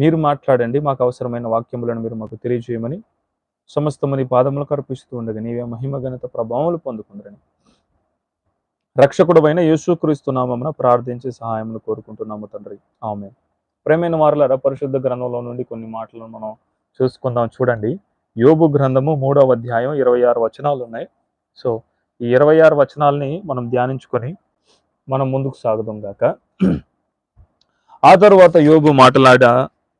మీరు మాట్లాడండి మాకు అవసరమైన వాక్యములను మీరు మాకు తెలియజేయమని సమస్తమని పాదములకు అర్పిస్తూ ఉండగా నీవే మహిమ ఘనత ప్రభావములు పొందుకుందరని. రక్షకుడమైన యేసుక్రీస్తు నామమున ప్రార్థించి సహాయమును కోరుకుంటున్నాము తండ్రి. ఆమె ప్రేమైన వారులారా పరిశుద్ధ గ్రంథంలో నుండి కొన్ని మాటలను మనం చూసుకుందాం. చూడండి. యోబు గ్రంథము మూడవ అధ్యాయం ఇరవై ఆరు వచనాలు ఉన్నాయి. సో ఈ ఇరవై ఆరు వచనాలని మనం ధ్యానించుకొని మనం ముందుకు సాగుదాం గాక. ఆ తర్వాత యోబు మాట్లాడ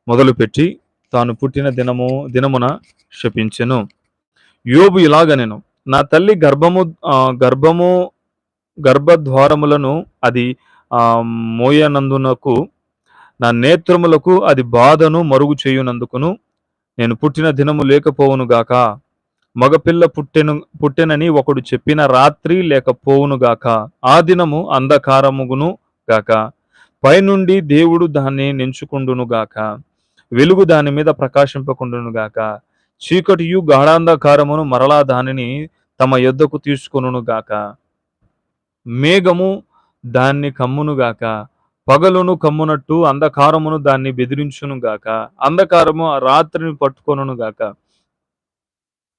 మొదలుపెట్టి తాను పుట్టిన దినము దినమున శపించెను. యోబు ఇలాగ నేను నా తల్లి గర్భము గర్భము గర్భద్వారములను అది మోయనందునకు నా నేత్రములకు అది బాధను మరుగు చేయునందుకును నేను పుట్టిన దినము లేకపోవును గాక. మగపిల్ల పుట్టెను పుట్టెనని ఒకడు చెప్పిన రాత్రి లేకపోవును గాక. ఆ దినము అంధకారముగును గాక. పైనుండి దేవుడు దాన్ని నెంచుకుండును గాక. వెలుగు దాని మీద ప్రకాశింపకుండును గాక. చీకటియు గాఢాంధకారమును మరలా దానిని తమ యొద్దకు తీసుకొనును గాక. మేఘము దాన్ని కమ్మును గాక. పగలును కమ్మునట్టు అంధకారమును దాన్ని బెదిరించును గాక. అంధకారము ఆ రాత్రిని పట్టుకొనును గాక.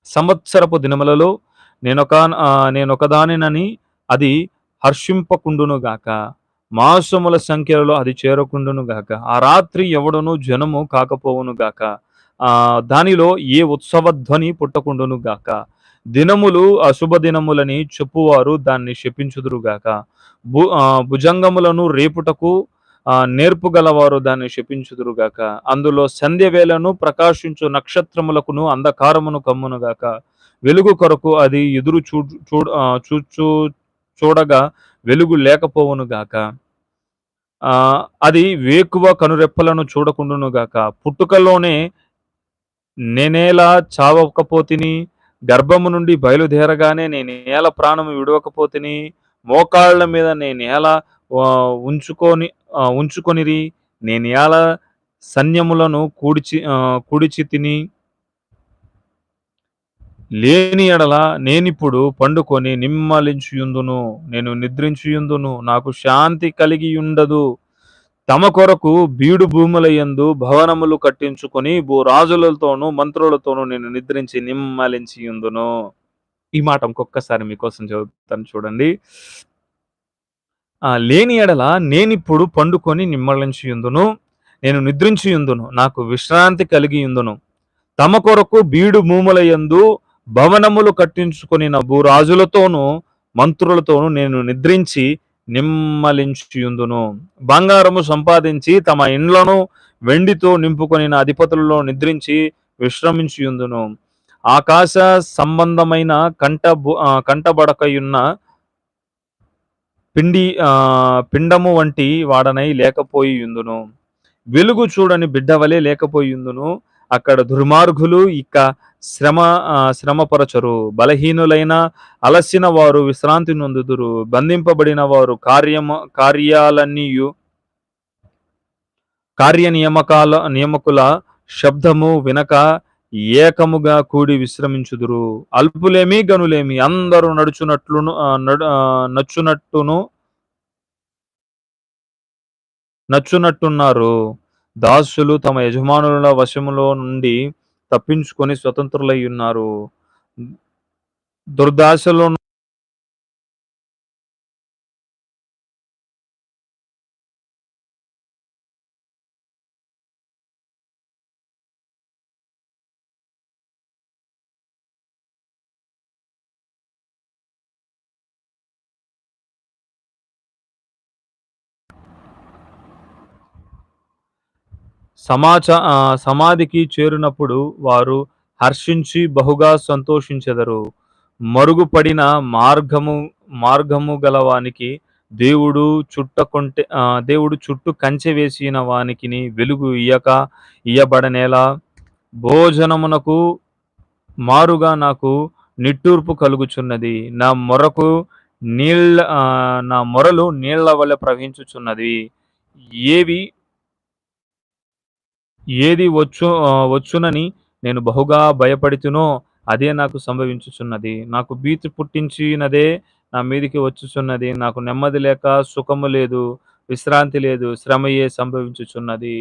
సంవత్సరపు దినములలో నేనొక ఆ, నేనొకదానినని అది హర్షింపకుండును గాక. మాసముల సంఖ్యలో అది చేరకుండును గాక. ఆ రాత్రి ఎవడను జనము కాకపోవును గాక. ఆ దానిలో ఏ ఉత్సవ ధ్వని పుట్టకుండును గాక. దినములు అశుభ దినములని చెప్పువారు దాన్ని శపించుదురు గాక. భు ఆ, భుజంగములను రేపుటకు నేర్పుగలవారు నేర్పు గలవారు దాన్ని శపించుదురు గాక. అందులో సంధ్య వేళను ప్రకాశించు నక్షత్రములకును అంధకారమును కమ్మును గాక. వెలుగు కొరకు అది ఎదురు చూ చూ చూచూ చూచు చూడగా వెలుగు లేకపోవును గాక. అది వేకువ కనురెప్పలను చూడకుండును గాక. పుట్టుకలోనే నేనేలా చావకపోతిని గర్భము నుండి బయలుదేరగానే నేను నేల ప్రాణము విడవకపోతిని మోకాళ్ళ మీద నేను ఎలా ఉంచుకొని ఉంచుకొనిరి నేను ఎలా సన్యములను కూడిచి కూడిచి తిని లేని ఎడల నేనిప్పుడు పండుకొని నిమ్మలించుయుందును నేను నిద్రించుయుందును నాకు శాంతి కలిగి ఉండదు తమ కొరకు బీడు భూములయందు భవనములు కట్టించుకొని భూరాజులతోనూ మంత్రులతోనూ నేను నిద్రించి నిమ్మలించియుందును. ఈ మాట ఇంకొకసారి మీకోసం చదువుతాను చూడండి. ఆ లేని ఎడల నేనిప్పుడు పండుకొని నిమ్మలించియుందును నేను నిద్రించియుందును నాకు విశ్రాంతి కలిగి ఉందును తమ కొరకు బీడు భూములయందు భవనములు కట్టించుకొని భూరాజులతోనూ మంత్రులతోనూ నేను నిద్రించి నిమ్మలించుయుందును. బంగారము సంపాదించి తమ ఇండ్లను వెండితో నింపుకొని నా అధిపతులలో నిద్రించి విశ్రమించియుందును. ఆకాశ సంబంధమైన కంట కంటబడకయున్న పిండి ఆ, పిండము వంటి వాడనై లేకపోయియుందును. వెలుగు చూడని బిడ్డ వలె అక్కడ దుర్మార్గులు ఇక శ్రమ శ్రమపరచరు. బలహీనులైన అలసిన వారు విశ్రాంతి నొందుదురు. బంధింపబడిన వారు కార్యమ కార్యాలన్నీయు కార్య నియమకాల నియమకుల శబ్దము వినక ఏకముగా కూడి విశ్రమించుదురు. అల్పులేమి గనులేమి అందరూ నడుచునట్లును నచ్చునట్టును నచ్చునట్టున్నారు. దాసులు తమ యజమానుల వశములో నుండి తప్పించుకొని స్వతంత్రులై ఉన్నారు. దుర్దాశలో సమాచ సమాధికి చేరినప్పుడు వారు హర్షించి బహుగా సంతోషించెదరు. మరుగుపడిన మార్గము మార్గము గలవానికి దేవుడు చుట్టకొంటే దేవుడు చుట్టూ కంచె వేసిన వానికిని వెలుగు ఇయ్యక ఇయ్యబడనేలా భోజనమునకు మారుగా నాకు నిట్టూర్పు కలుగుచున్నది. నా మొరకు నీళ్ళ నా మొరలు నీళ్ళ వల్ల ప్రవహించుచున్నది. ఏవి ఏది వచ్చు వచ్చునని నేను బహుగా భయపడుతునో అదే నాకు సంభవించుచున్నది. నాకు భీతి పుట్టించినదే నా మీదికి వచ్చుచున్నది. నాకు నెమ్మది లేక సుఖము లేదు విశ్రాంతి లేదు శ్రమయే సంభవించుచున్నది.